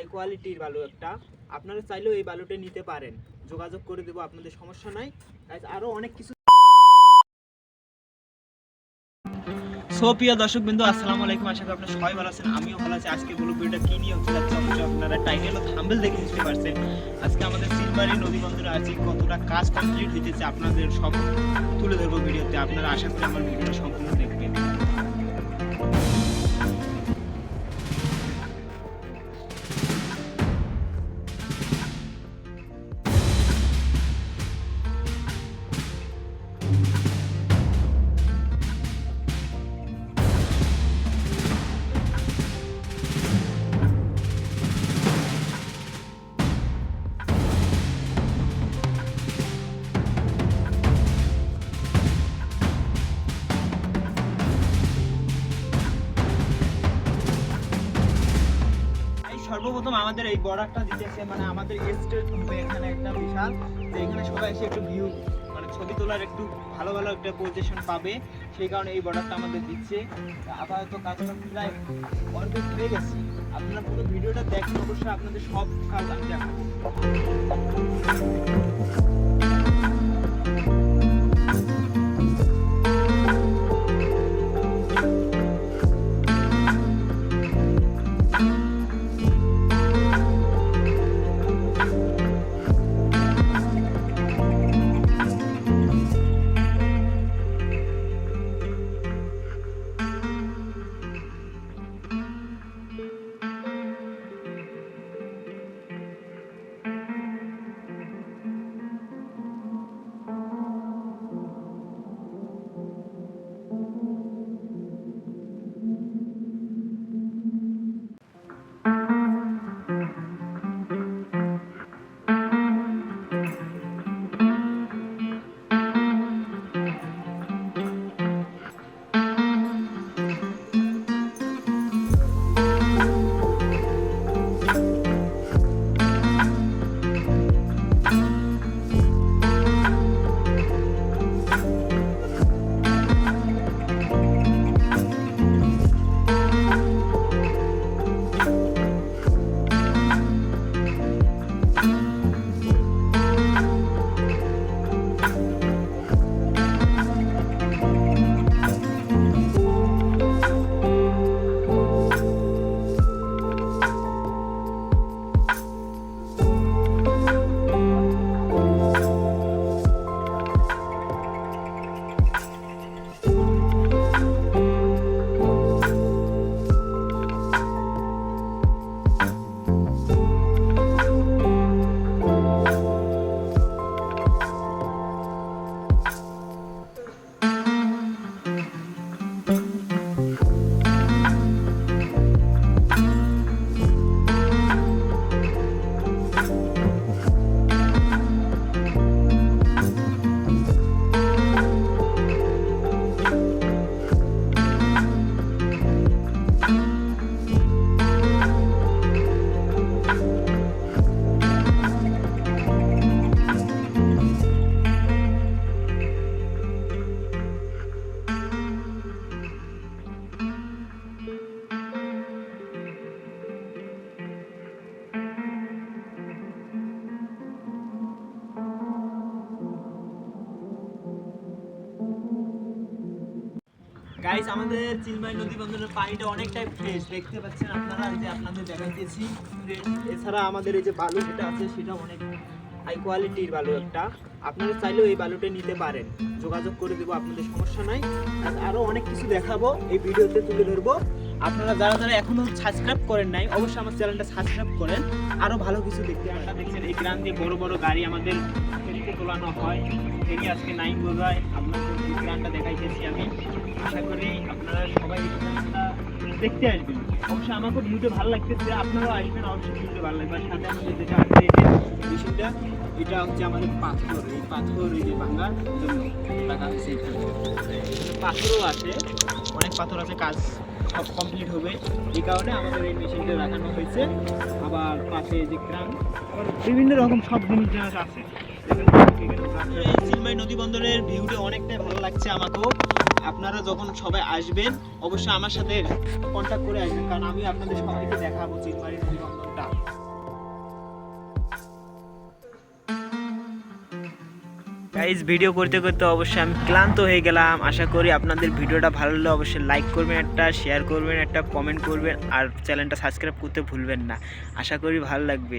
High কোয়ালিটির বালু একটা। আপনারা চাইলেও এই বালুটা নিতে পারেন। যোগাযোগ করে দেবো আপনাদের সমস্যা নাই। Guys, আরও অনেক কিছু দর্শক বিন্দু আসসালামু আলাইকুম। আশা করি আপনারা সবাই ভালো আছেন। আমিও ভালো আছি। আজকে বলব ভিডিওটা কি নিয়ে যাচ্ছে অবশ্যই আপনারা টাইটেল ও দেখে পারছেন। আজকে আমাদের নদী বন্দরে আছি কতটা কাজ কমপ্লিট আপনাদের সব তুলে ধরবো ভিডিওতে। আপনারা আশা করি আমার ভিডিওটা সম্পূর্ণ সর্বপ্রথম আমাদের এই বর্ডারটা দিতেছে মানে আমাদের এস্টেট হবে এখানে একটা বিশাল যে এখানে সবাই এসে একটু ভিউ মানে ছবি তোলার একটু ভালো ভালো একটা পজিশন পাবে, সেই কারণে এই বর্ডারটা আমাদের দিচ্ছে। আপাতত কাজটা প্রায় অর্ধেক হয়ে গেছে। আপনারা পুরো ভিডিওটা দেখেন, অবশ্যই আপনাদের সব কাজ আমি দেখাবো। গাইস আমাদের চিলমাই নদী বন্দরের পানিটা অনেকটাই ফ্রেশ দেখতে পাচ্ছেন আপনারা যে আপনাদের দেখাইতেছি। এছাড়া আমাদের এই যে বালু যেটা আছে সেটা অনেক হাই কোয়ালিটির বালু একটা। আপনারা চাইলেও এই বালুটা নিতে পারেন। যোগাযোগ করে দেবো, আপনাদের সমস্যা নাই। আর আরও অনেক কিছু দেখাবো, এই ভিডিওতে তুলে ধরবো। আপনারা যারা যারা এখনও সাবস্ক্রাইব করেন নাই, অবশ্যই আমার চ্যানেলটা সাবস্ক্রাইব করেন। আরও ভালো কিছু দেখতে আপনারা দেখছেন এই গ্রাম দিয়ে বড় বড় গাড়ি আমাদের ফেরিতে তোলানো হয়। ফেরি আজকে নাইন বোঝায় আপনাদের এই গ্রামটা দেখাইতেছি আমি। আশা করি আপনারা সবাই দেখতে আসবেন। অবশ্যই আমাকে ভিউতে ভালো লাগতেছে। আপনারাও আসবেন, অবশ্যই ভিউতে ভালো লাগবে। সাথে আমাদের যেটা আছে মেশিনটা এটা হচ্ছে আমাদের পাথর। এই পাথর, এই যে ভাঙার জন্য রাখা হয়েছে পাথরও আছে। অনেক পাথর আছে, কাজ সব কমপ্লিট হবে। এই কারণে আমাদের এই মেশিনটা রাখানো হয়েছে। আবার পাশে যে গ্রাম বিভিন্ন রকম সব জিনিস জাহাজ আছে। চিলমাই নদী বন্দরের ভিউটা অনেকটাই ভালো লাগছে আমাকেও। আপনারা যখন সবাই আসবেন, অবশ্যই আমার সাথে কন্ট্যাক্ট করে আসবেন, কারণ আমি আপনাদের সবাইকে দেখাবো চিলমারি নদী বন্দরটা গাইজ ভিডিও করতে করতে অবশ্যই আমি ক্লান্ত হয়ে গেলাম। আশা করি আপনাদের ভিডিওটা ভালো লাগলে অবশ্যই লাইক করবেন, একটা শেয়ার করবেন, একটা কমেন্ট করবেন, আর চ্যানেলটা সাবস্ক্রাইব করতে ভুলবেন না। আশা করি ভালো লাগবে।